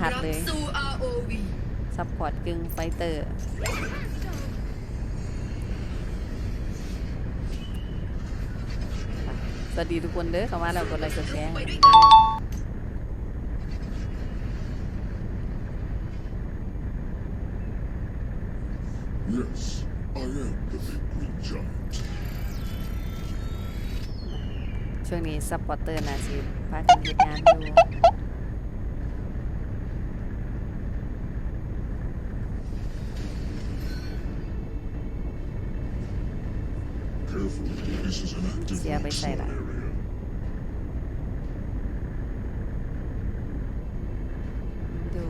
หัดเลยสู่ ROV ซัพพอร์ตกึ่งไฟเตอร์สวัสดีทุกคนเด้อเข้ามาแล้วกดไลค์กดแชร์ไปด้วยกัน Yes, I am the big green giant. ช่วงนี้ซัพพอร์เตอร์นะสิพากันเฮ็ดงานอยู่ Careful, this is an active Yeah, may rock say slide that. area. ดู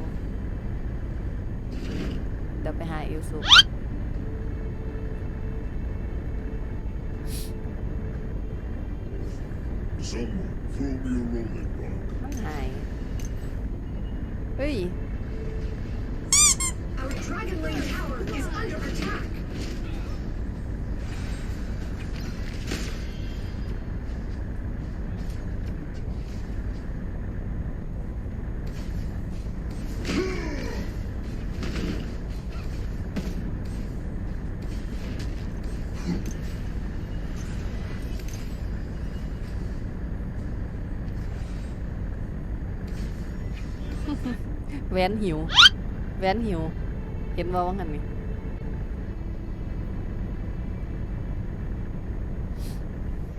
เดี๋ยวไปหาอิวสุ Someone throw me a rolling rock. มันหาย เฮ้ย Our Dragon Lane tower is under attack. แว้นหิว แว้นหิว เห็นว่าว่างันนี่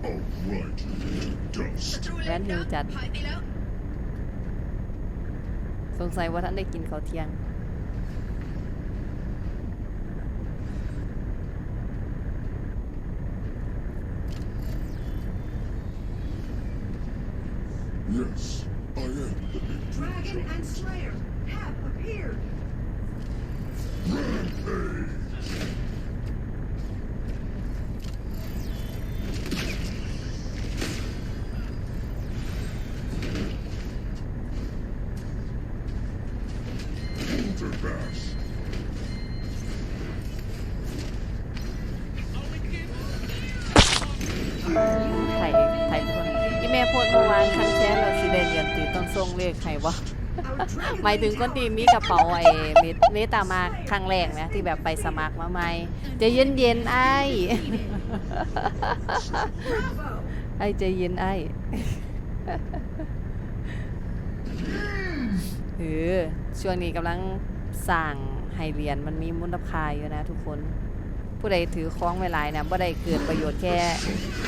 All right, into ศั dust. ตรูเลแว้นนหิวดักจัดหายไปแล้วสงสัยว่าท่านได้กินข้าวเที่ยง Yes, I am the big green Dragon giant. and Slayer have appeared. หมายถึงคนที่มีกระเป๋าไอ้เมเมตามาครั้งแรกนะที่แบบไปสมัครมาใหม่ใจะเย็นเย็นๆไอ้ไอ้ใจเย็นไอ้เออช่วงนี้กำลังสั่งให้เรียญมันมีมูลค่าอยู่นะทุกคน ผู้ใดถือคล้องไว้ลายนะบ่ได้เกิดประโยชน์แค่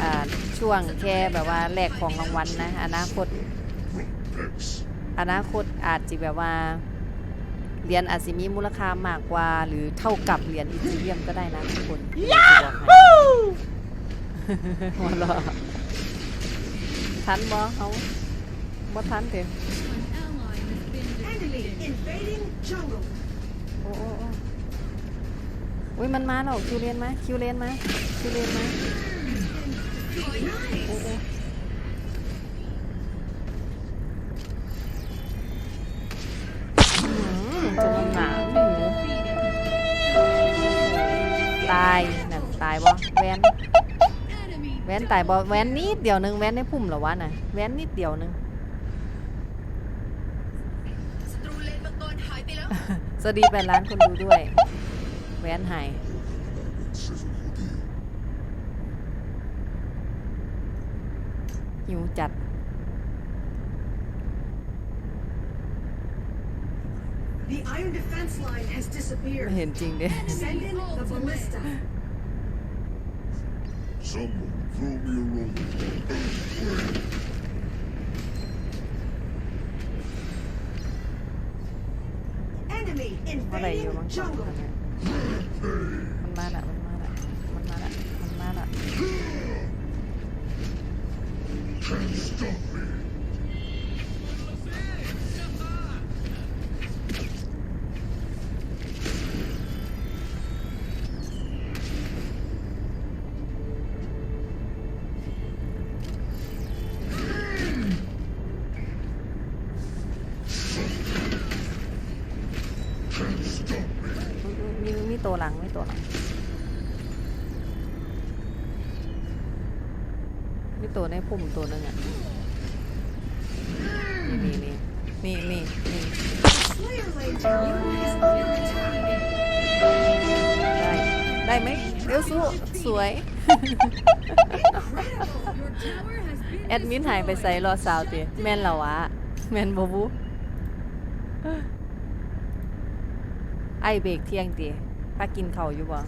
อ่าช่วงแค่แบบว่าแลกของรางวัลนะอนาคต อนาคตอาจจะแบบว่าเหรียญอาจจะมีมูลค่ามากกว่า หรือเท่ากับเหรียญอีเทเรียมก็ได้นะทุกคนยาฮูหัวเราะทันบ่เขาบ่ทันเต็ม Enemy invading jungle. โอ้โอ้โอ้อุ้ยมันมาแล้วคิวเลนมาคิวเลนมาคิวเลนมาโอ้โอ้อื้อ นตายบ่แวนนิดเดียวหนึงแวนในพุ่มเหรอวะน่ะแวนนิดเดียวหนึงศัตรูเลนมังกรหายไปแล้วสวัสดีแปดล้านคนดูด้วย แวนหาย Sizzle hoodie. หิวจัด The iron defense line has ไม่ disappeared. เห็นจริงเด้ Someone throw me a rope. Enemy invading jungle. ในพุ่มตัวหนึงอะนี่นี่นี่นี่นี่ได้ได้ไหมเร็วสู้สวยแอดมินหายไปใส่รอสาวติแม่นเหรอวะแม่นบบูไอเบรกเที่ยงติพากินเขาอยู่บ่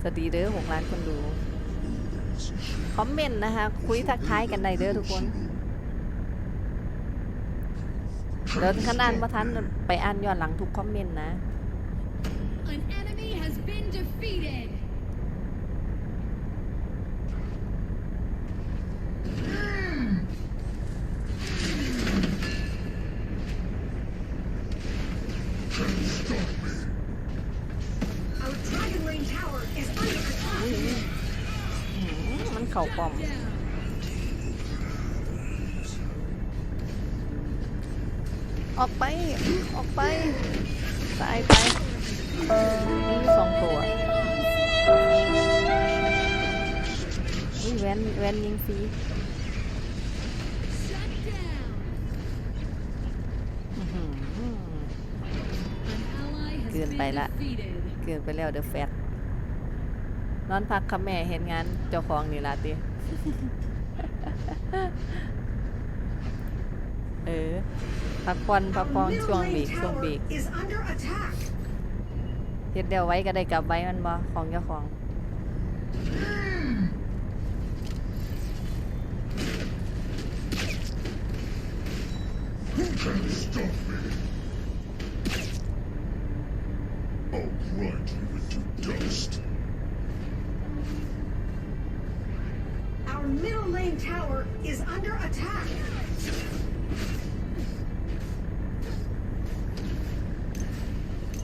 สวัสดีเด้อหกล้านคนดู คอมเมนต์นะคะ คุยทักทายกันได้เด้อทุกคนเดินขนาดมาทันไปอ่านย้อนหลังทุกคอมเมนต์นะ An enemy has been defeated. าป้อม ออกไป ออกไปตายไปนี่สองตัวนี่แวนแวนยิงฟีเกินไปละ เกินไปแล้วเดอะแฟร นอนพักค่ะแม่เห็นงานเจ้าของนี่ละติเออพักผ่อนพัก Our ผ่อน middle ช่วง lane เบรกช่วง tower เบรก is under attack. เฮ็ดเดียวไว้ก็ได้กลับไว้มันบ่ของเจ้าของ Who can stop me? I'll grind you into dust. Our middle lane tower is under attack.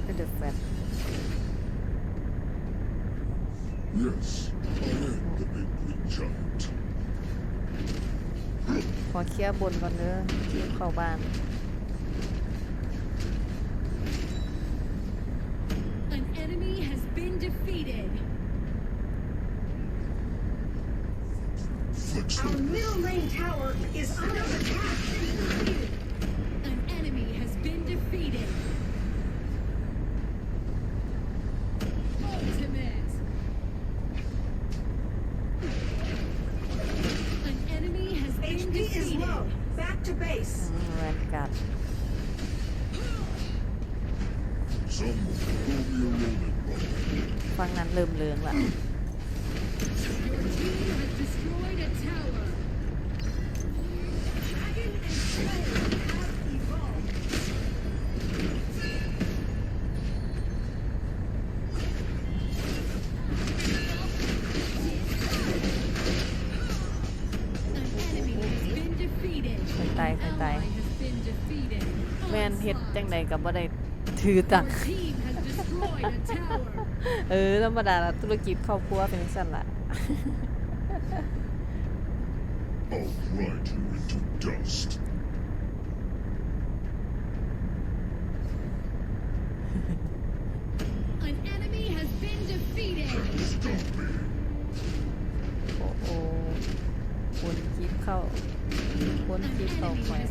เป็นเดอะแฟต Yes, I am the big green giant. ขอเคลียร์บนก่อนเด้อที่เข้าบ้าน An enemy has been defeated. Flex Our them. middle lane tower is under attack. An enemy has been defeated. Ultimate. An enemy has been HP is defeated. low. Back to base. อืมแวนกัด Someone throw me a rolling rock. ฟังนั้นเริ่มเลืองละ Your team has destroyed a tower. Dragon and Slayer have evolved. An enemy has been defeated. ใครตายใครตาย Ally has been defeated. แม่นเฮ็ด Onslaught. จังใดกับบ่ได้ ถือตัง Your team has destroyed a tower. เออธรรมดาละธุรกิจครอบครัวเป็นจังซั่นล่ะ I'll grind you into dust. ที่โตคอย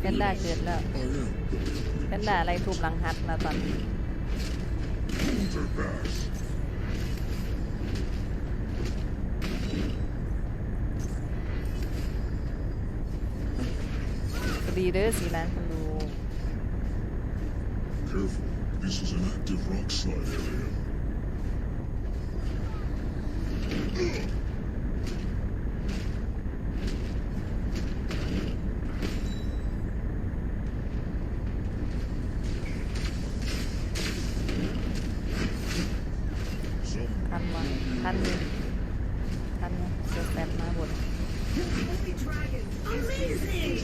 แพนด้าเกิดแล้วแพนด้าอะไรทุบหลังหัดแล้วตอนนี้ดีเด้สีร้านคนดู this is an active rock slide area. Someone ทันมาทันอยู่ทันอยู่เดี๋ยวแฟนมาบด Holy Dragon. Amazing.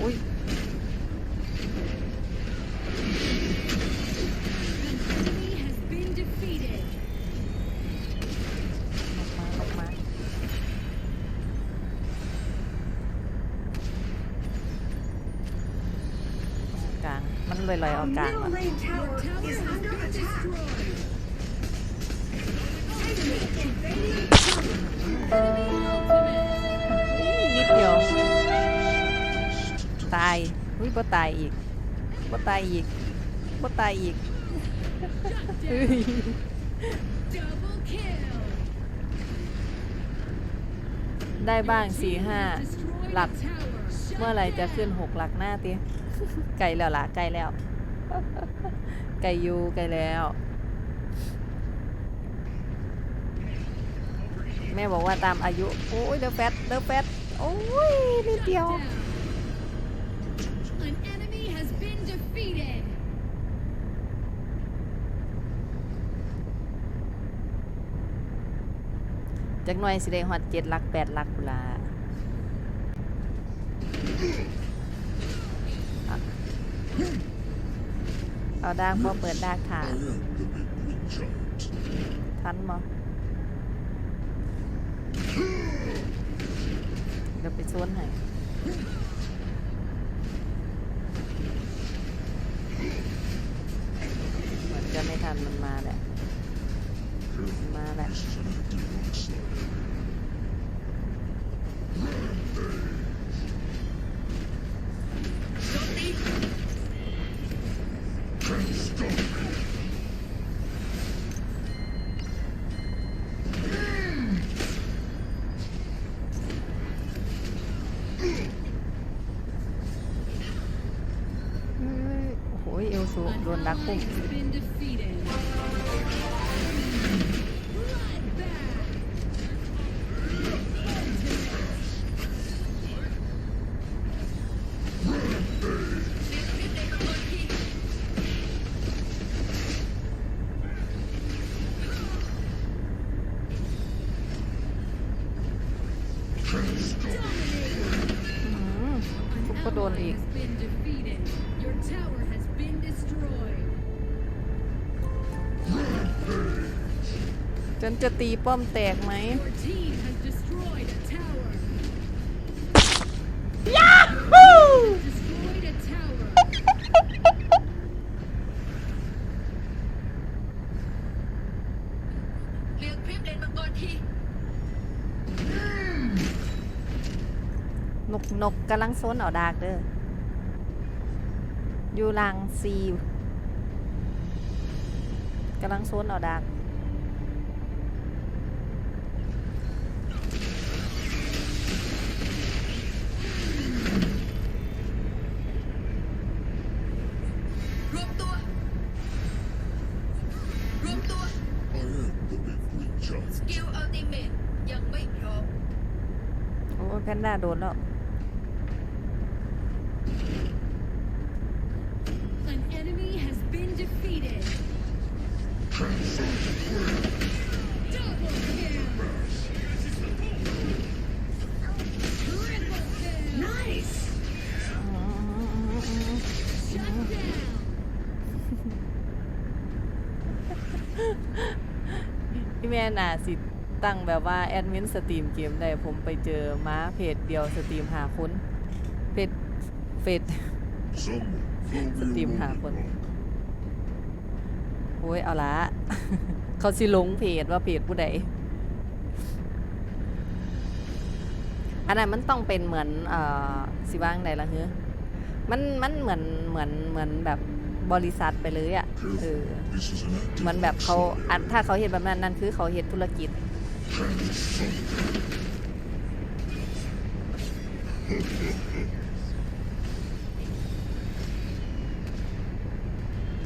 อุ้ย An enemy has been defeated. ลงมาลงมากลาง มัน ลอยๆออกกลางนิดเดียว ตายอุ้ยบ่ตายอีกบ่ตายอีกบ่ตายอีกได้บ้างสี่ห้าหลัก เมื่อไรจะขึ้นหกหลักหน้าเตี้ย ไกลแล้วล่ะไกลแล้ว ไกลอยูไกลแล้ว แม่บอกว่าตามอายุ โอ้ยเดอะแฟตเดอะแฟตโอ้ยนิดเดียว Shut down. An enemy has been defeated. จักหน่อยสิได้ฮอดเจ็ดหลักแปดหลักพุนลาอะ เอาดากพอเปิดดากถ่า I am the big green giant. ทันบ่เดี๋ยวไปชวนให้เหมือนจะไม่ทันมันมาแหละมาแหละ โดนรักปุ่ม จนจะตีป้อมแตกไหม Your team has destroyed a tower. Destroyed a tower. เรียกคลิปเลนมังกรทีนกนกกำลังโซนเอาดากเด้ออยู่หลังซีกำลังโซนเอาดาก รวมตัว รวมตัว I am the big green giant. สกิลอัลติเมตยังไม่พร้อม โอ้ย แพนด้าโดนแล้ว An enemy has been defeated. Double kill. Triple kill. Nice. Shut down. พี่แม่น่ะสิ ตั้งแบบว่าแอดมินสตรีมเกมได้ผมไปเจอม้าเพจเดียวสตรีมหาคนเพจเฟจ Someone throw me a Steam rolling hapon. rock. โอ้ยเอาละ เขาสิลงเพจว่าเพจผู้ใดอันนั้นมันต้องเป็นเหมือนเออสิว่างใดละเฮ้อมันมันเหมือนเหมือนเหมือนแบบบริษัทไปเลยอะ่ะเออเหมือนแบบเขาอันถ้าเขาเห็นแบบนั้นนั่นคือเขาเห็นธุรกิจ อย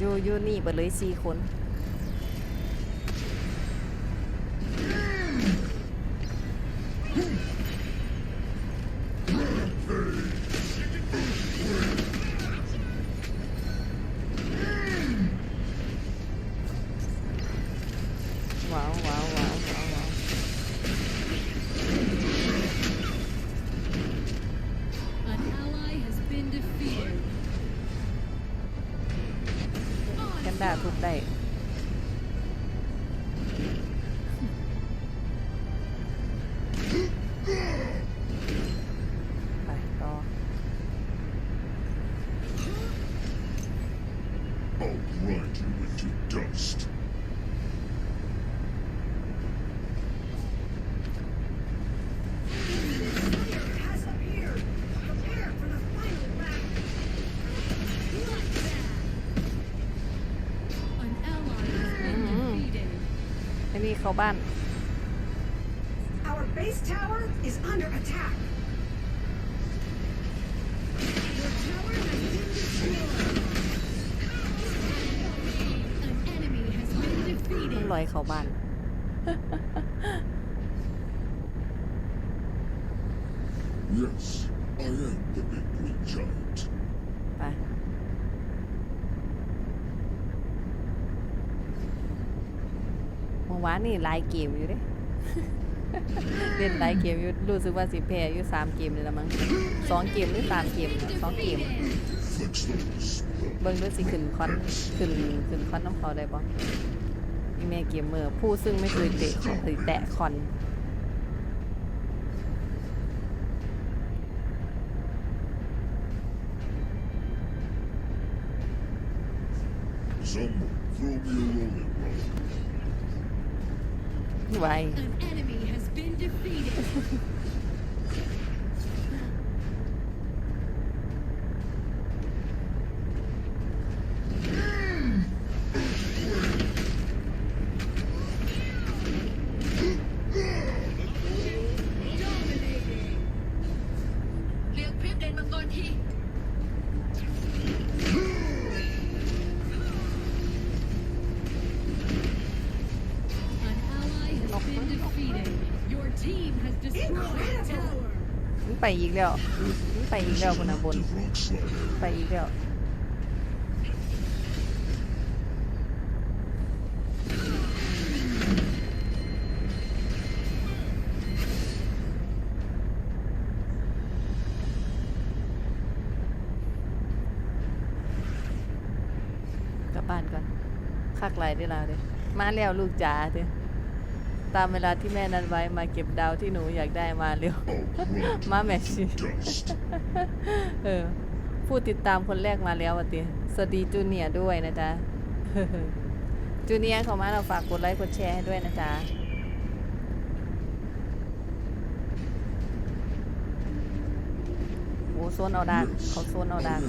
ู่อยู่นี่เปิดเลยสี่คน เข้าบ้าน Our base tower is under attack. Your tower has been destroyed. An enemy has been มัน defeated. ลอยเข้าบ้าน Yes, I am the big green giant. ไป เมื่อวานนี่หลายเกมอยู่เด้เล่นหลายเกมอยู่รู้สึกว่าสิแพ้อยู่สามเกมเลยละมั้งสองเกมหรือสามเกมสองเกม เบิ่งดูสิขึ้นคอนขึ้นขึ้นคอนน้ำเขาได้ปะอีเมเกมเมอร์ผู้ซึ่งไม่เคยเตะเคยแตะคอน Someone throw me a rolling rock. ไว แล้วไปอีกแล้วคนน่ะบนไปอีกแล้วกลับบ้านก่อนคักไหลได้แล้วเด้มาแล้วลูกจ๋าเด้อ ตามเวลาที่แม่นัดไว้มาเก็บดาวที่หนูอยากได้มาเร็ว I'll grind มาแมชชี dust. เออผู้ติดตามคนแรกมาแล้วอะติสวัสดีจูเนียร์ด้วยนะจ๊ะจูเนียร์เข้ามาเราฝากกดไลค์กดแชร์ให้ด้วยนะจ๊ะโอ้โซนเอาดากเขาโซนเอาดาก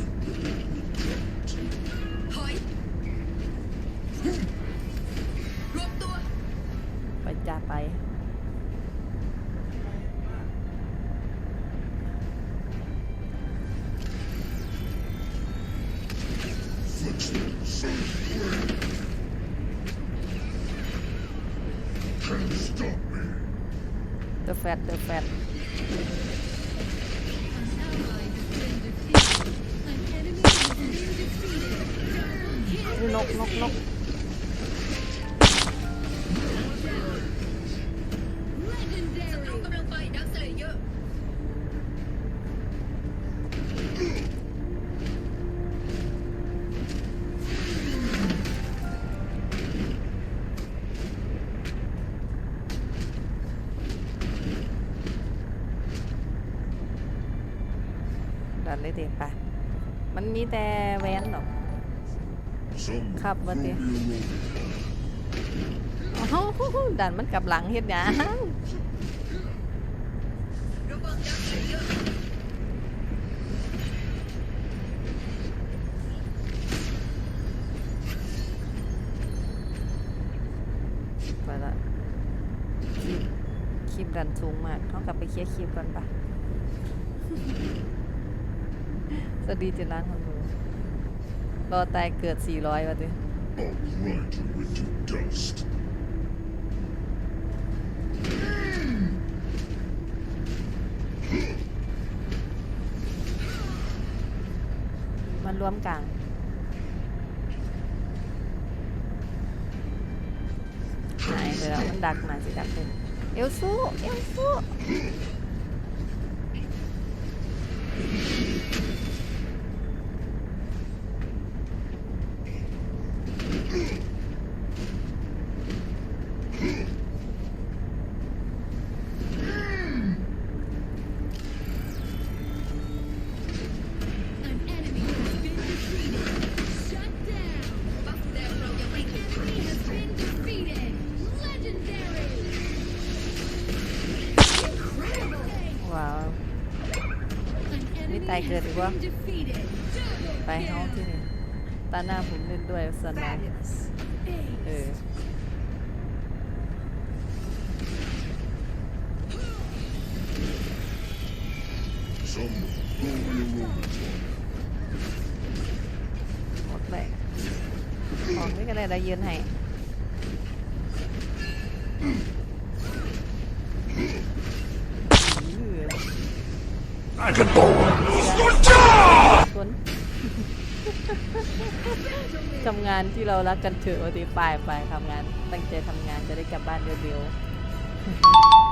จ้าไป ดันเลยเด็กไปมันมีแต่แว้นหรอก Someone Khắp throw vào me a tiền. rolling rock. อ้าวดันมันกลับหลังเฮ็ดหยังระวังดักสเลเยอร์ไปละคลิปคลิปดันสูงมากต้องกลับไปเคลียร์คลิปก่อนปะ ส วัสดีเจ็ดล้านคนดูรอตายเกิด 400วะดิ I'll grind you into dust. มันรวมกลางหายไปแล้วมันดักมาสิดักเป็นเอลซูเอลซู ตาหน้าผมเล่นด้วยสนะเออหมดเลยของนี่ก็เลยได้ยืนให้ไอ้กันโต ทำงานที่เรารักกันเถอะวันทีไปไปทำงาน ตั้งใจทำงานจะได้กลับบ้านเร็วๆ